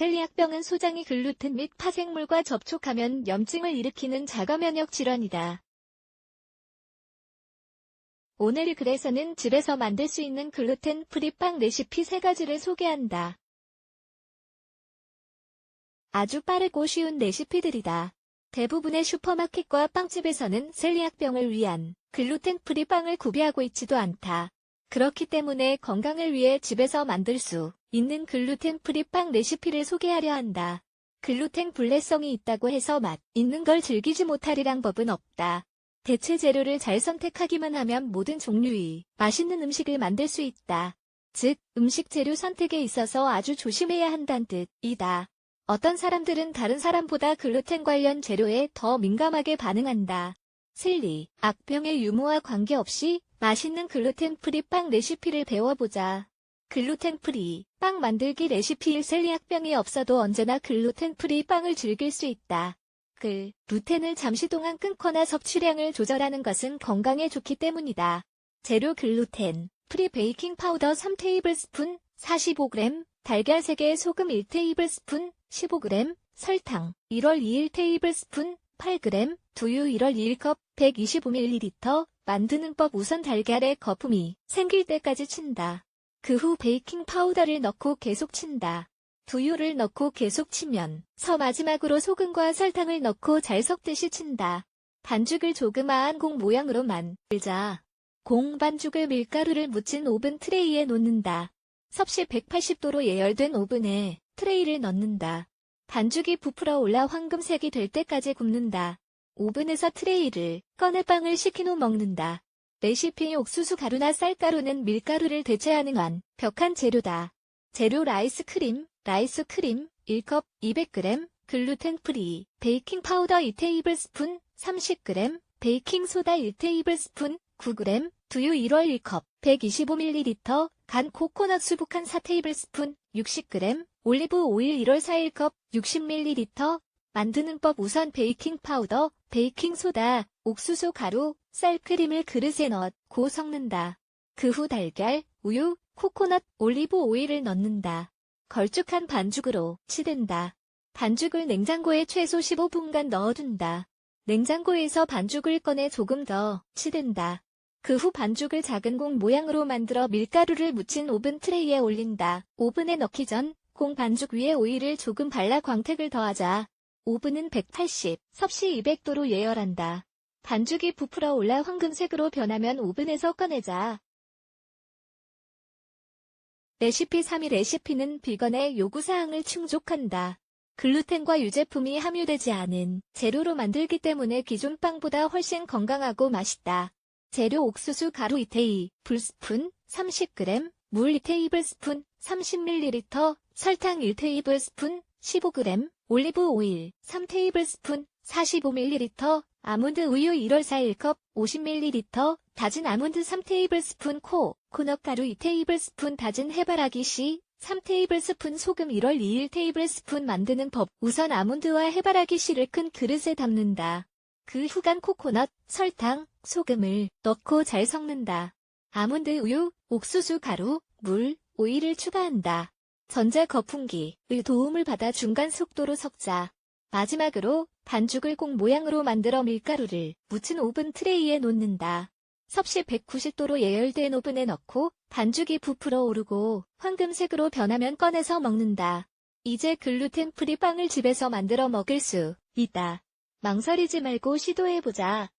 셀리악병은 소장이 글루텐 및 파생물과 접촉하면 염증을 일으키는 자가면역 질환이다. 오늘 글에서는 집에서 만들 수 있는 글루텐 프리 빵 레시피 3가지를 소개한다. 아주 빠르고 쉬운 레시피들이다. 대부분의 슈퍼마켓과 빵집에서는 셀리악병을 위한 글루텐 프리 빵을 구비하고 있지도 않다. 그렇기 때문에 건강을 위해 집에서 만들 수 있는 글루텐 프리 빵 레시피를 소개하려 한다. 글루텐 불내성이 있다고 해서 맛 있는 걸 즐기지 못하리란 법은 없다. 대체 재료를 잘 선택하기만 하면 모든 종류의 맛있는 음식을 만들 수 있다. 즉, 음식 재료 선택에 있어서 아주 조심해야 한다는 뜻이다. 어떤 사람들은 다른 사람보다 글루텐 관련 재료에 더 민감하게 반응한다. 슬리, 악병의 유무와 관계없이 맛있는 글루텐 프리 빵 레시피를 배워보자. 글루텐 프리 빵 만들기 레시피일 셀리악병이 없어도 언제나 글루텐 프리 빵을 즐길 수 있다. 글 루텐을 잠시 동안 끊거나 섭취량을 조절하는 것은 건강에 좋기 때문이다. 재료 글루텐, 프리 베이킹 파우더 3테이블스푼, 45g, 달걀 3개 소금 1테이블스푼, 15g, 설탕 1월 2일 테이블스푼, 8g, 두유 1월 2일 컵, 125ml, 만드는 법 우선 달걀에 거품이 생길 때까지 친다. 그 후 베이킹 파우더를 넣고 계속 친다. 두유를 넣고 계속 치면 서 마지막으로 소금과 설탕을 넣고 잘 섞듯이 친다. 반죽을 조그마한 공 모양으로 만들자. 공 반죽을 밀가루를 묻힌 오븐 트레이에 놓는다. 섭씨 180도로 예열된 오븐에 트레이를 넣는다. 반죽이 부풀어 올라 황금색이 될 때까지 굽는다. 오븐에서 트레이를 꺼내 빵을 식힌 후 먹는다. 레시피 옥수수 가루나 쌀가루는 밀가루를 대체하는 완벽한 재료다. 재료 라이스크림, 라이스크림 1컵 200g, 글루텐 프리, 베이킹 파우더 2테이블스푼 30g, 베이킹 소다 1테이블스푼 9g, 두유 1월 1컵 125ml, 간 코코넛 수북한 4테이블스푼 60g, 올리브 오일 1월 4일 컵 60ml, 만드는 법 우선 베이킹 파우더, 베이킹 소다, 옥수수 가루, 쌀크림을 그릇에 넣고 섞는다. 그 후 달걀, 우유, 코코넛, 올리브 오일을 넣는다. 걸쭉한 반죽으로 치댄다. 반죽을 냉장고에 최소 15분간 넣어둔다. 냉장고에서 반죽을 꺼내 조금 더 치댄다. 그 후 반죽을 작은 공 모양으로 만들어 밀가루를 묻힌 오븐 트레이에 올린다. 오븐에 넣기 전 공 반죽 위에 오일을 조금 발라 광택을 더하자. 오븐은 180, 섭씨 200도로 예열한다. 반죽이 부풀어 올라 황금색으로 변하면 오븐에서 꺼내자. 레시피 3위 레시피는 비건의 요구사항을 충족한다. 글루텐과 유제품이 함유되지 않은 재료로 만들기 때문에 기존 빵보다 훨씬 건강하고 맛있다. 재료 옥수수 가루 2테이, 불스푼 30g, 물 2테이블스푼 30ml, 설탕 1테이블스푼 15g, 올리브 오일 3테이블스푼 45ml, 아몬드 우유 1월 4일 컵 50ml, 다진 아몬드 3테이블스푼 코, 코넛 가루 2테이블스푼 다진 해바라기 씨, 3테이블스푼 소금 1월 2일 테이블스푼 만드는 법 우선 아몬드와 해바라기 씨를 큰 그릇에 담는다. 그 후간 코코넛, 설탕, 소금을 넣고 잘 섞는다. 아몬드 우유, 옥수수 가루, 물, 오일을 추가한다. 전자 거품기의 도움을 받아 중간 속도로 섞자. 마지막으로 반죽을 공 모양으로 만들어 밀가루를 묻힌 오븐 트레이에 놓는다. 섭씨 190도로 예열된 오븐에 넣고 반죽이 부풀어 오르고 황금색으로 변하면 꺼내서 먹는다. 이제 글루텐 프리 빵을 집에서 만들어 먹을 수 있다. 망설이지 말고 시도해보자.